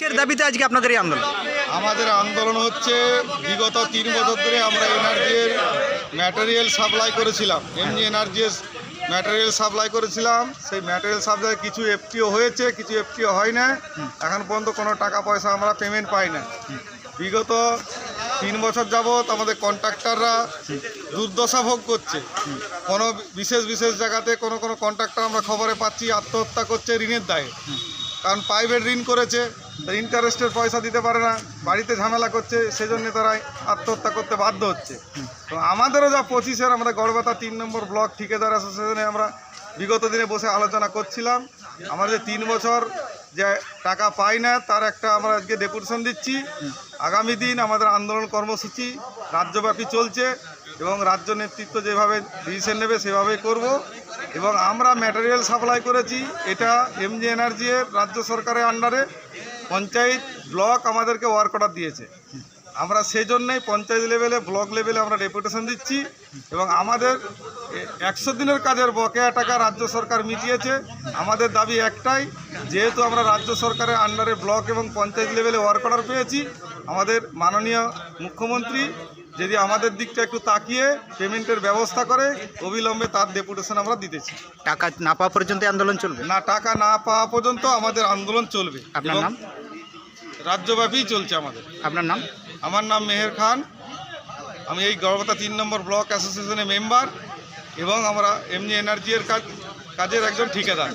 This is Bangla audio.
কিসের দাবিতে আজকে আপনাদের এই আন্দোলন? আমাদের আন্দোলন হচ্ছে, বিগত তিন বছর ধরে আমরা এনার্জির ম্যাটেরিয়াল সাপ্লাই করেছিলাম। এমনি এনার্জির ম্যাটেরিয়াল সাপ্লাই করেছিলাম। সেই ম্যাটেরিয়াল সাপ্লাই কিছু এফটিও হয়েছে, কিছু এফটিও হয় না এখন পর্যন্ত কোনো টাকা পয়সা আমরা পেমেন্ট পাই না বিগত তিন বছর যাবৎ আমাদের কন্ট্রাক্টররা দুর্দশা ভোগ করছে। কোনো বিশেষ বিশেষ জায়গাতে কোনো কোনো কন্ট্রাক্টর আমরা খবরে পাচ্ছি, আত্মহত্যা করছে ঋণের দায়ে। কারণ প্রাইভেট ঋণ করেছে। ইন্টারেস্টের পয়সা দিতে পারে না, বাড়িতে ঝামেলা করছে, সেজন্য তারা আত্মহত্যা করতে বাধ্য হচ্ছে। তো আমাদেরও যা পঁচিশের আমরা গড়বেতা তিন নম্বর ব্লক ঠিকাদার অ্যাসোসিয়েশনে আমরা বিগত দিনে বসে আলোচনা করছিলাম। আমাদের তিন বছর যে টাকা পাই না, তার একটা আমরা আজকে ডেপুটেশন দিচ্ছি। আগামী দিন আমাদের আন্দোলন কর্মসূচি রাজ্যব্যাপী চলছে এবং রাজ্য নেতৃত্ব যেভাবে ডিসিশন নেবে, সেভাবেই করব। এবং আমরা ম্যাটেরিয়াল সাপ্লাই করেছি, এটা এমজি এনার্জি এর রাজ্য সরকারের আন্ডারে পঞ্চায়েত ব্লক আমাদেরকে ওয়ার্ক অর্ডার দিয়েছে। আমরা সেই জন্যই পঞ্চায়েত লেভেলে, ব্লক লেভেলে আমরা ডেপুটেশন দিচ্ছি এবং আমাদের একশো দিনের কাজের বকেয়া টাকা রাজ্য সরকার মিটিয়েছে। আমাদের দাবি একটাই, যেহেতু আমরা রাজ্য সরকারের আন্ডারে ব্লক এবং পঞ্চায়েত লেভেলে ওয়ার্ক অর্ডার পেয়েছি, আমাদের মাননীয় মুখ্যমন্ত্রী যদি আমাদের দিকটা একটু তাকিয়ে পেমেন্টের ব্যবস্থা করে অবিলম্বে তার ডেপুটেশন আমরা দিতেছি। টাকা না পাওয়া পর্যন্ত আন্দোলন চলবে? না টাকা না পাওয়া পর্যন্ত আমাদের আন্দোলন চলবে। আপনার নাম? রাজ্যব্যাপী চলছে আমাদের। আপনার নাম? আমার নাম মেহের খান। আমি এই গড়বতা তিন নম্বর ব্লক অ্যাসোসিয়েশনের মেম্বার এবং আমরা এমনি এনার্জির কাজ কাজের একজন ঠিকাদার।